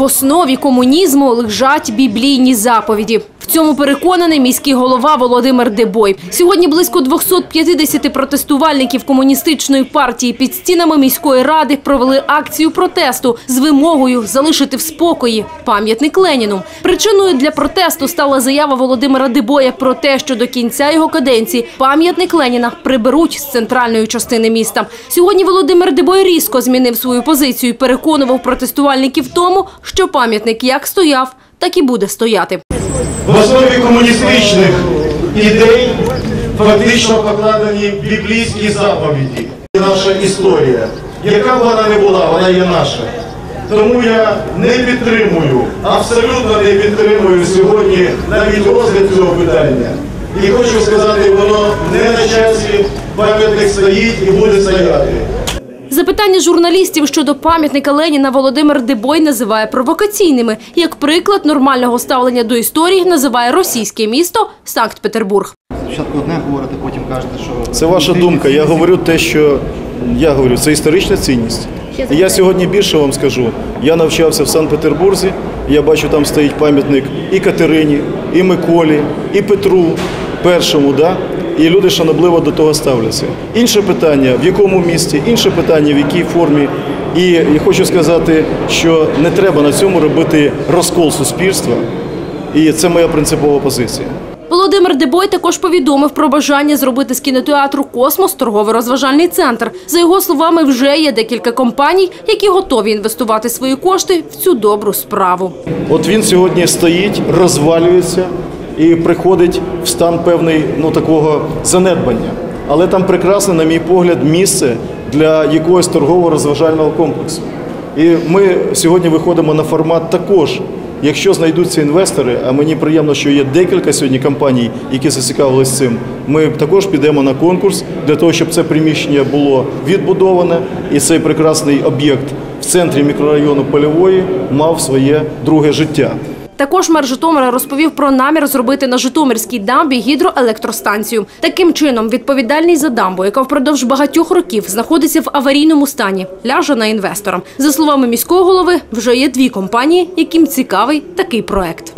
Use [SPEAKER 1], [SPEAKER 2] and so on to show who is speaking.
[SPEAKER 1] В основі комунізму лежать біблійні заповіді. В цьому переконаний міський голова Володимир Дебой. Сьогодні близько 250 протестувальників комуністичної партії під стінами міської ради провели акцію протесту з вимогою залишити в спокої пам'ятник Леніну. Причиною для протесту стала заява Володимира Дебоя про те, що до кінця його каденції пам'ятник Леніна приберуть з центральної частини міста. Сьогодні Володимир Дебой різко змінив свою позицію і переконував протестувальників тому, що пам'ятник як стояв, так і буде стояти.
[SPEAKER 2] В основі комуністичних ідей фактично покладені біблійські заповіді. Наша історія, яка б вона не була, вона є наша. Тому я не підтримую, абсолютно не підтримую сьогодні навіть розгляд цього питання. І хочу сказати, воно не на часі, пам'ятник стоїть і буде стояти.
[SPEAKER 1] Запитання журналістів щодо пам'ятника Леніна Володимир Дебой називає провокаційними. Як приклад нормального ставлення до історії називає російське місто Санкт-Петербург.
[SPEAKER 3] Спочатку одне говорите, потім кажете, що
[SPEAKER 4] Це ваша думка. Я говорю те, що я говорю, це історична цінність. І я сьогодні більше вам скажу. Я навчався в Санкт-Петербурзі. Я бачу, там стоїть пам'ятник і Катерині, і Миколі, і Петру першому. Да? І люди шанобливо до того ставляться. Інше питання, в якому місті, інше питання, в якій формі. І хочу сказати, що не треба на цьому робити розкол суспільства. І це моя принципова позиція.
[SPEAKER 1] Володимир Дебой також повідомив про бажання зробити з кінотеатру Космос торгово-розважальний центр. За його словами, вже є декілька компаній, які готові інвестувати свої кошти в цю добру справу.
[SPEAKER 4] От він сьогодні стоїть, розвалюється і приходить в стан певний ну такого занедбання. Але там прекрасне, на мій погляд, місце для якогось торгово-розважального комплексу. І ми сьогодні виходимо на формат також. Якщо знайдуться інвестори, а мені приємно, що є декілька сьогодні компаній, які зацікавились цим, ми також підемо на конкурс для того, щоб це приміщення було відбудоване і цей прекрасний об'єкт в центрі мікрорайону Польової мав своє друге життя.
[SPEAKER 1] Також мер Житомира розповів про намір зробити на Житомирській дамбі гідроелектростанцію. Таким чином, відповідальність за дамбу, яка впродовж багатьох років знаходиться в аварійному стані, ляже на інвесторам. За словами міського голови, вже є дві компанії, яким цікавий такий проект.